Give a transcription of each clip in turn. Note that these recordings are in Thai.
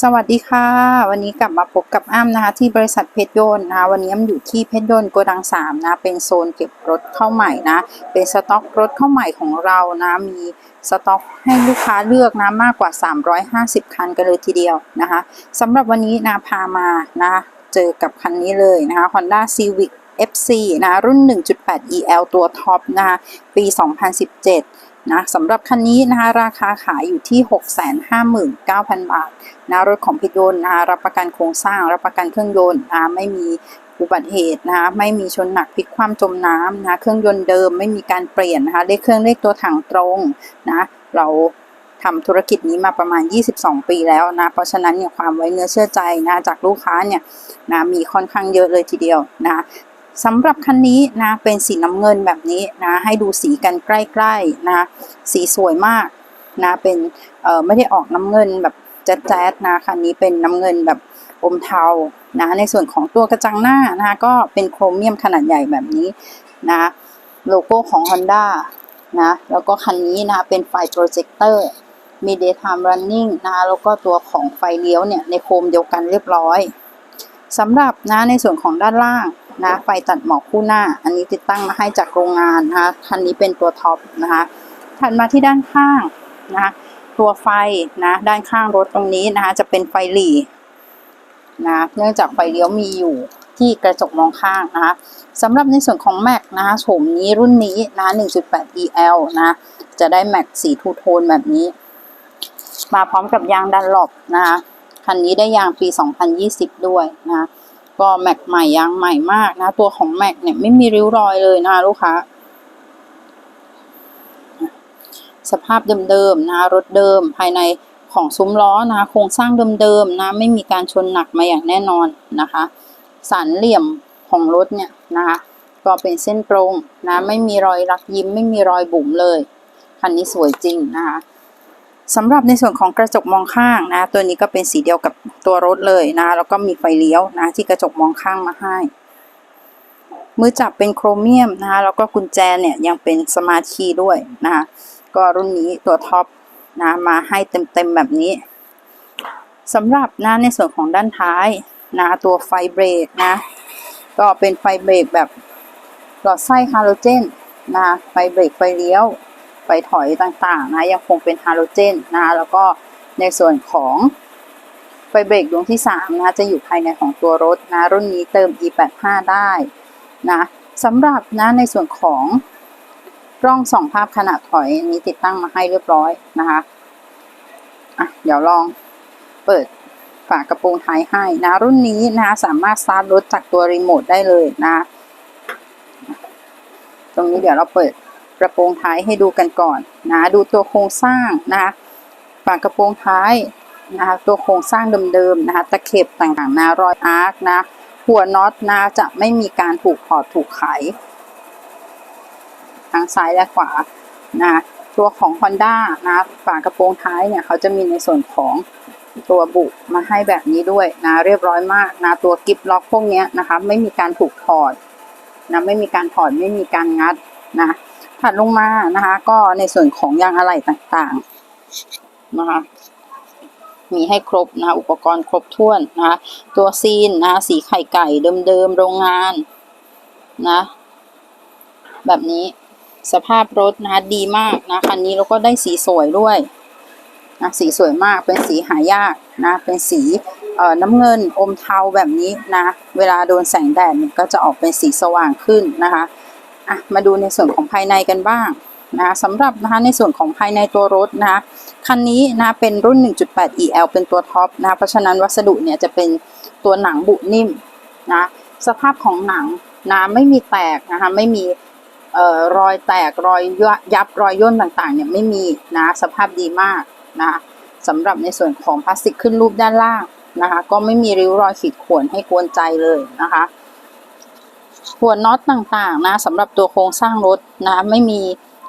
สวัสดีค่ะ วันนี้กลับมาพบกับอ้ำนะคะ ที่บริษัทเพชรยนต์นะคะวันนี้อ้ำอยู่ที่เพชรยนต์โกดังสามนะเป็นโซนเก็บรถเข้าใหม่นะ เป็นสต็อกรถเข้าใหม่ของเรานะมีสต็อกให้ลูกค้าเลือกนะมากกว่า 350 คันกันเลยทีเดียวนะคะสำหรับวันนี้นะพามานะเจอกับคันนี้เลยนะคะ Honda Civic FC นะรุ่น 1.8 EL ตัวท็อปนะคะปี 2017 นะสำหรับคันนี้นะคะราคาขายอยู่ที่ 659,000 บาทนะรถของพิยนต์นะคะรับประกันโครงสร้าง รับประกันเครื่องยนต์นะไม่มีอุบัติเหตุนะคะไม่มีชนหนักพลิกคว่ำจมน้ำนะเครื่องยนต์เดิมไม่มีการเปลี่ยนนะคะเลขเครื่องเลขตัวถังตรงนะเราทำธุรกิจนี้มาประมาณ 22 ปีแล้วนะ เพราะฉะนั้นเนี่ยความไว้เนื้อเชื่อใจนะจากลูกค้าเนี่ยนะมีค่อนข้างเยอะเลยทีเดียวนะ สำหรับคันนี้นะเป็นสีน้ำเงินแบบนี้นะให้ดูสีกันใกล้ๆนะสีสวยมากนะเป็นเออไม่ได้ออกน้ำเงินแบบแจ๊ดๆนะคันนี้เป็นน้ำเงินแบบอมเทานะในส่วนของตัวกระจังหน้านะคะก็เป็นโครเมียมขนาดใหญ่แบบนี้นะโลโก้ของ Honda นะแล้วก็คันนี้นะเป็นไฟโปรเจคเตอร์มี daytime running นะแล้วก็ตัวของไฟเลี้ยวเนี่ยในโคมเดียวกันเรียบร้อยสำหรับนะในส่วนของด้านล่าง นะไฟตัดหมอกคู่หน้า อันนี้ติดตั้งมาให้จากโรงงานนะคะคันนี้เป็นตัวท็อปนะคะถัดมาที่ด้านข้างนะคะตัวไฟนะด้านข้างรถตรงนี้นะคะจะเป็นไฟหลีนะเนื่องจากไฟเลี้ยวมีอยู่ที่กระจกมองข้างนะคะสำหรับในส่วนของแม็กนะคะโฉมนี้รุ่นนี้นะ1.8 EL นะจะได้แม็กสีทูโทนแบบนี้ มาพร้อมกับยางดันหลบนะคะคันนี้ได้ยางปี 2020 ด้วยนะ ก็แม็กใหม่ยางใหม่มากนะ ตัวของแม็กเนี่ยไม่มีริ้วรอยเลยนะคะลูกค้า สภาพเดิมๆนะคะรถเดิมภายในของซุ้มล้อนะคะโครงสร้างเดิมๆนะ ไม่มีการชนหนักมาอย่างแน่นอนนะคะ สันเหลี่ยมของรถเนี่ยนะคะก็เป็นเส้นตรงนะ ไม่มีรอยรักยิ้ม ไม่มีรอยบุ๋มเลย คันนี้สวยจริงนะคะ สำหรับในส่วนของกระจกมองข้างนะ ตัวนี้ก็เป็นสีเดียวกับตัวรถเลยนะ แล้วก็มีไฟเลี้ยวนะ ที่กระจกมองข้างมาให้ มือจับเป็นโครเมียมนะคะ แล้วก็กุญแจเนี่ยยังเป็นสมาร์ทคีย์ด้วยนะคะ ก็รุ่นนี้ตัวท็อปนะมาให้เต็มๆแบบนี้สำหรับนะในส่วนของด้านท้ายนะตัวไฟเบรกนะ ก็เป็นไฟเบรกแบบหลอดไส้ฮาโลเจนนะไฟเบรกไฟเลี้ยว ไฟถอยต่างๆนะยังคงเป็นฮาโลเจนนะแล้วก็ในส่วนของไฟเบรกดวงที่3นะจะอยู่ภายในของตัวรถนะรุ่นนี้เติม e85 ได้นะสำหรับนะในส่วนของกล้องส่องภาพขณะถอยอันนี้ติดตั้งมาให้เรียบร้อยนะคะอะเดี๋ยวลองเปิดฝากระโปรงท้ายให้นะรุ่นนี้นะสามารถสตาร์ทรถจากตัวรีโมทได้เลยนะ ตรงนี้เดี๋ยวเราเปิด ระโปรงท้ายให้ดูกันก่อนนะดูตัวโครงสร้างนะคะฝากระโปรงท้ายนะคะตัวโครงสร้างเดิมๆนะคะตะเข็บต่างๆนะรอยอาร์คนะหัวน็อตนะจะไม่มีการถูกถอดถูกไขทั้งซ้ายและขวานะตัวของ Honda นะฝากระโปรงท้ายเนี่ยเขาจะมีในส่วนของตัวบุมาให้แบบนี้ด้วยนะเรียบร้อยมากนะตัวกิฟล็อกพวกนี้นะคะไม่มีการถูกถอดนะไม่มีการถอดไม่มีการงัดนะ ถัดลงมานะคะ ก็ในส่วนของยางอะไหล่ต่างๆนะคะมีให้ครบนะคะอุปกรณ์ครบถ้วนนะคะตัวซีนนะคะสีไข่ไก่เดิมๆโรงงานนะแบบนี้สภาพรถนะคะดีมากนะคันนี้แล้วก็ได้สีสวยด้วยนะสีสวยมากเป็นสีหายากนะเป็นสีเอ่อน้ำเงินอมเทาแบบนี้นะเวลาโดนแสงแดดก็จะออกเป็นสีสว่างขึ้นนะคะ อะมาดูในส่วนของภายในกันบ้างนะสำหรับนะคะในส่วนของภายในตัวรถนะคะคันนี้นะเป็นรุ่น 1.8 EL เป็นตัวท็อปนะเพราะฉะนั้นวัสดุเนี่ยจะเป็นตัวหนังบุนิ่มนะสภาพของหนังนะไม่มีแตกนะคะไม่มีออรอยแตกรอยยับรอยย่นต่างๆเนี่ยไม่มีนะสภาพดีมากนะสำหรับในส่วนของพลาสติกขึ้นรูปด้านล่างนะคะก็ไม่มีริ้วรอยขีดข่วนให้กวนใจเลยนะคะ หัวน็อตต่างๆนะสำหรับตัวโครงสร้างรถนะไม่มี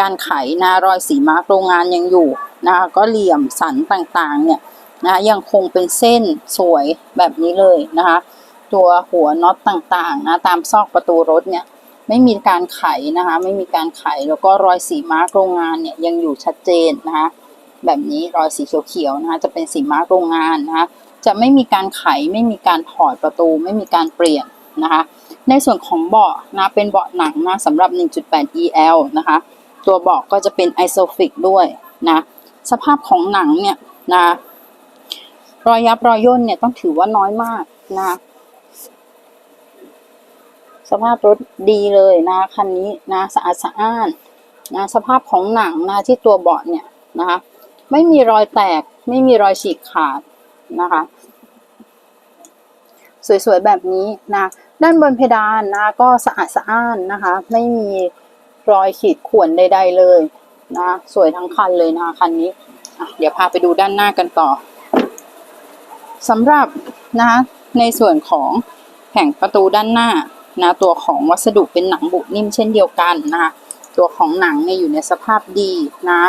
การไขนะรอยสีมาร์กโรงงานยังอยู่นะคะก็เหลี่ยมสันต่างๆเนี่ยนะยังคงเป็นเส้นสวยแบบนี้เลยนะคะตัวหัวน็อตต่างๆนะตามซอกประตูรถเนี่ยไม่มีการไขนะคะไม่มีการไขแล้วก็รอยสีมาร์กโรงงานเนี่ยยังอยู่ชัดเจนนะคะแบบนี้รอยสีเขียวๆนะคะจะเป็นสีมาร์กโรงงานนะคะจะไม่มีการไขไม่มีการถอดประตู ไม่มีการเปลี่ยนนะคะ ในส่วนของเบาะนะเป็นเบาะหนังนะสำหรับ 1.8 EL นะคะ ตัวเบาะก็จะเป็น Isofix ด้วยนะสภาพของหนังเนี่ยนะรอยยับรอยย่นเนี่ยต้องถือว่าน้อยมากนะสภาพรถดีเลยนะคันนี้นะสะอาดสะอ้านนะสภาพของหนังนะที่ตัวเบาะเนี่ยนะคะไม่มีรอยแตกไม่มีรอยฉีกขาดนะคะ สวยๆแบบนี้นะ ด้านบนเพดานนะก็สะอาดสะอ้านนะคะ ไม่มีรอยขีดข่วนใด ๆเลยนะสวยทั้งคันเลยนะคะคันนี้เดี๋ยวพาไปดูด้านหน้ากันต่อสำหรับนะคะในส่วนของแผงประตูด้านหน้านะตัวของวัสดุเป็นหนังบุนิ่มเช่นเดียวกันนะคะตัวของหนังเนี่ยอยู่ในสภาพดีนะ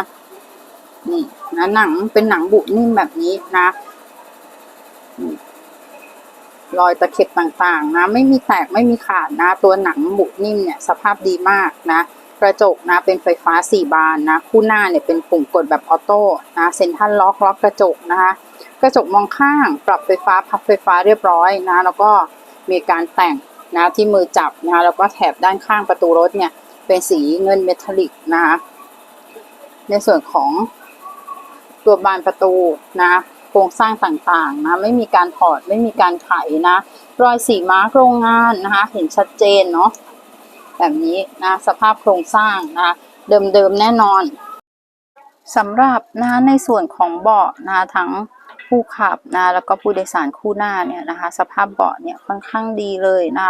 นี่นะหนังเป็นหนังบุนิ่มแบบนี้นะ รอยตะเข็บต่างๆนะไม่มีแตกไม่มีขาดนะ ตัวหนังบุนิ่มเนี่ยสภาพดีมากนะ กระจกนะเป็นไฟฟ้าสี่บานนะ คู่หน้าเนี่ยเป็นปุ่มกดแบบออโต้นะเซ็นทรัลล็อกล็อกกระจกนะคะ กระจกมองข้างปรับไฟฟ้าพับไฟฟ้าเรียบร้อยนะ แล้วก็มีการแต่งนะที่มือจับนะแล้วก็แถบด้านข้างประตูรถเนี่ยเป็นสีเงินเมทัลลิกนะคะในส่วนของตัวบานประตูนะ ครงสร้างต่างๆนะไม่มีการถอดไม่มีการไขนะ รอยสีมาร์กโรงงานนะคะ เห็นชัดเจนเนาะแบบนี้นะสภาพโครงสร้างนะเดิมๆแน่นอนสำหรับนะในส่วนของเบาะนะทั้งผู้ขับนะแล้วก็ผู้โดยสารคู่หน้าเนี่ยนะคะ สภาพเบาะเนี่ยค่อนข้างดีเลยนะ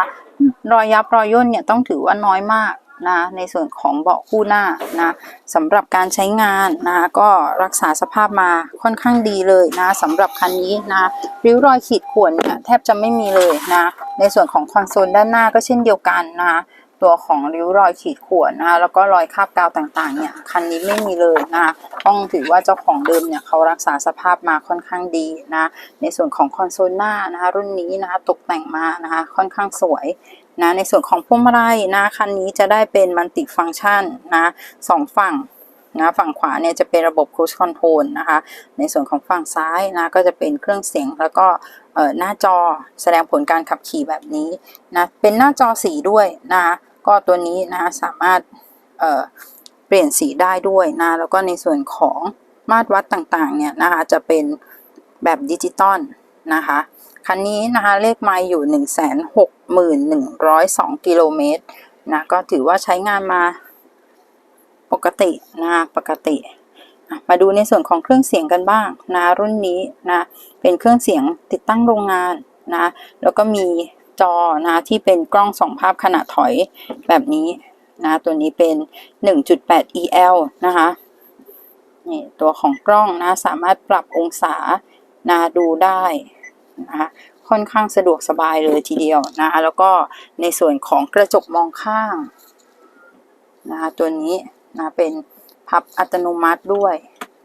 รอยยับรอยย่นเนี่ยต้องถือว่าน้อยมาก นะในส่วนของเบาะคู่หน้านะสำหรับการใช้งานนะก็รักษาสภาพมาค่อนข้างดีเลยนะสำหรับคันนี้นะริ้วรอยขีดข่วนเนี่ยแทบจะไม่มีเลยนะในส่วนของคอนโซลด้านหน้าก็เช่นเดียวกันนะตัวของริ้วรอยขีดข่วนนะแล้วก็รอยคราบกาวต่างๆเนี่ยคันนี้ไม่มีเลยนะต้องถือว่าเจ้าของเดิมเนี่ยเขารักษาสภาพมาค่อนข้างดีนะในส่วนของคอนโซลหน้านะคะรุ่นนี้นะคะตกแต่งมานะคะค่อนข้างสวย นะในส่วนของพวงมาลัยนะคันนี้จะได้เป็นมัลติฟังชันนะสองฝั่งนะฝั่งขวาเนี่ยจะเป็นระบบ cruise control นะคะในส่วนของฝั่งซ้ายนะก็จะเป็นเครื่องเสียงแล้วก็หน้าจอแสดงผลการขับขี่แบบนี้นะเป็นหน้าจอสีด้วยนะคะก็ตัวนี้นะสามารถเเปลี่ยนสีได้ด้วยนะแล้วก็ในส่วนของมาตรวัดต่างๆเนี่ยนะคะจะเป็นแบบดิจิตอล นะคะ คันนี้นะคะเลขไมล์อยู่ 1 6 1 0 2 กิโลเมตรนะก็ถือว่าใช้งานมาปกตินะปกติ มาดูในส่วนของเครื่องเสียงกันบ้างนะรุ่นนี้นะเป็นเครื่องเสียงติดตั้งโรงงานนะแล้วก็มีจอนะที่เป็นกล้องสองภาพขนาดถอยแบบนี้นะตัวนี้เป็น 1.8 EL นะคะนี่ตัวของกล้องนะสามารถปรับองศา นะดูได้นะคะค่อนข้างสะดวกสบายเลยทีเดียวนะคะแล้วก็ในส่วนของกระจกมองข้างนะคะตัวนี้นะเป็นพับอัตโนมัติด้วย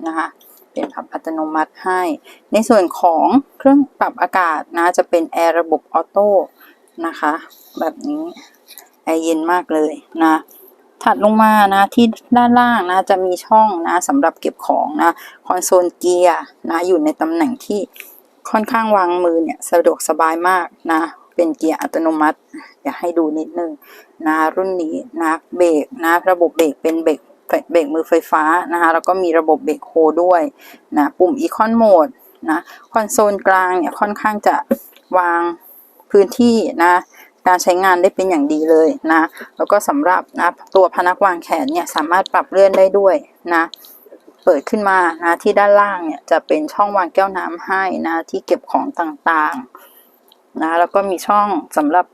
นะคะเป็นพับอัตโนมัติให้ ในส่วนของเครื่องปรับอากาศนะจะเป็นแอร์ระบบออโต้นะคะแบบนี้แอร์เย็นมากเลยนะ ถัดลงมานะที่ด้านล่างนะจะมีช่องนะสำหรับเก็บของนะคอนโซลเกียร์นะอยู่ในตำแหน่งที่ค่อนข้างวางมือเนี่ยสะดวกสบายมากนะเป็นเกียร์อัตโนมัติ อยากให้ดูนิดนึงนะรุ่นนี้นะเบรกนะระบบเบรกเป็นเบรกเบรกมือไฟฟ้านะคะแล้วก็มีระบบเบรกโฮด้วยนะปุ่มอีคอนโหมดนะคอนโซลกลางเนี่ยค่อนข้างจะวางพื้นที่นะ การใช้งานได้เป็นอย่างดีเลยนะ แล้วก็สำหรับนะตัวพนักวางแขนเนี่ยสามารถปรับเลื่อนได้ด้วยนะเปิดขึ้นมานะที่ด้านล่างเนี่ยจะเป็นช่องวางแก้วน้ำให้นะที่เก็บของต่างๆนะแล้วก็มีช่องสำหรับ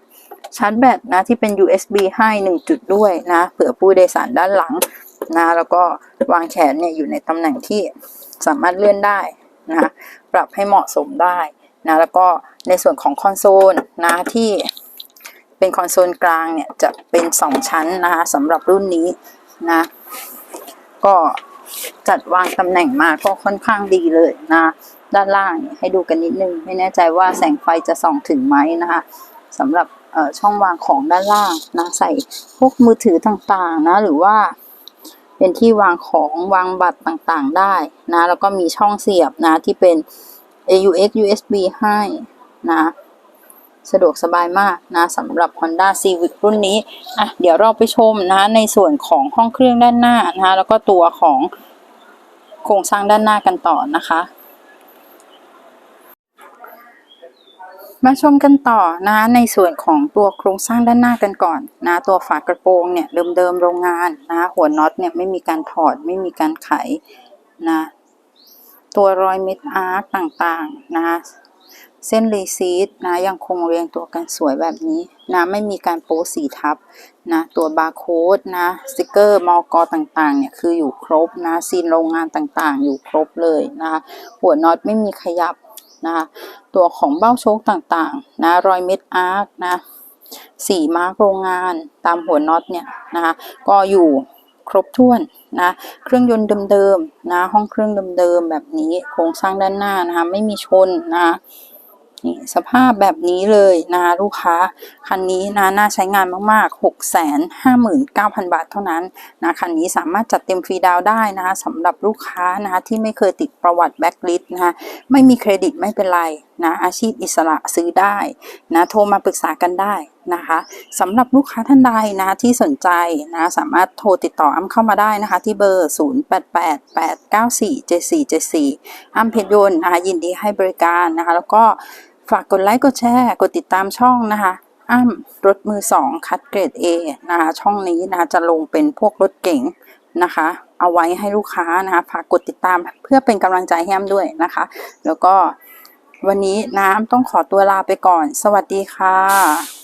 ชาร์จแบตนะที่เป็น USB ให้ 1 จุดด้วยนะเผื่อผู้โดยสารด้านหลังนะแล้วก็วางแขนเนี่ยอยู่ในตำแหน่งที่สามารถเลื่อนได้นะปรับให้เหมาะสมได้นะแล้วก็ในส่วนของคอนโซลนะที่ เป็นคอนโซลกลางเนี่ยจะเป็น 2 ชั้นนะคะสำหรับรุ่นนี้นะ ก็จัดวางตำแหน่งมาก็ค่อนข้างดีเลยนะ ด้านล่างให้ดูกันนิดนึง ไม่แน่ใจว่าแสงไฟจะส่องถึงไหมนะคะสำหรับช่องวางของด้านล่างนะใส่พวกมือถือต่างๆนะ หรือว่า เป็นที่วางของวางบัตรต่างๆได้นะ แล้วก็มีช่องเสียบนะที่เป็น AUX USB ให้นะ สะดวกสบายมากนะสำหรับ Honda Civic รุ่นนี้อะเดี๋ยวเราไปชมนะในส่วนของห้องเครื่องด้านหน้านะคะแล้วก็ตัวของโครงสร้างด้านหน้ากันต่อนะคะมาชมกันต่อนะในส่วนของตัวโครงสร้างด้านหน้ากันก่อนนะตัวฝากระโปรงเนี่ยเดิมๆโรงงานนะหัวน็อตเนี่ยไม่มีการถอดไม่มีการไขนะตัวรอยเม็ดอาร์คต่างๆนะ เส้นรีซีดนะยังคงเรียงตัวกันสวยแบบนี้นะไม่มีการโป๊สีทับนะตัวบาร์โค้ดนะสติกเกอร์มอกอต่างๆเนี่ยคืออยู่ครบนะซีนโรงงานต่างๆ อยู่ครบเลยนะคะหัวน็อตไม่มีขยับนะคะตัวของเบ้าโชคต่างๆนะรอยเม็ดอาร์คนะสีมาร์กโรงงานตามหัวน็อตเนี่ยนะคะก็อยู่ครบถ้วนนะเครื่องยนต์เดิมๆนะห้องเครื่องเดิมๆแบบนี้โครงสร้างด้านหน้านะคะไม่มีชนนะ นี่สภาพแบบนี้เลยนะคะลูกค้า คันนี้นะน่าใช้งานมากๆ 6 5 9 0 0 0 บาทเท่านั้นนะคันนี้สามารถจัดเต็มฟรีดาวได้นะคะสำหรับลูกค้านะคะที่ไม่เคยติดประวัติแบ็กลิสต์นะคะไม่มีเครดิตไม่เป็นไรนะอาชีพอิสระซื้อได้นะโทรมาปรึกษากันได้นะคะสำหรับลูกค้าท่านใดนะที่สนใจนะสามารถโทรติดต่ออ้ำเข้ามาได้นะคะ ที่เบอร์ 0888947474อ้ำเพชรยนต์นะคะยินดีให้บริการนะคะ แล้วก็ ฝากกดไลค์กดแชร์กดติดตามช่องนะคะ อ้ำรถมือสองคัดเกรด A นะคะช่องนี้นะคะจะลงเป็นพวกรถเก๋งนะคะ เอาไว้ให้ลูกค้านะคะฝากกดติดตามเพื่อเป็นกำลังใจให้แอมด้วยนะคะ แล้วก็วันนี้น้ำต้องขอตัวลาไปก่อน สวัสดีค่ะ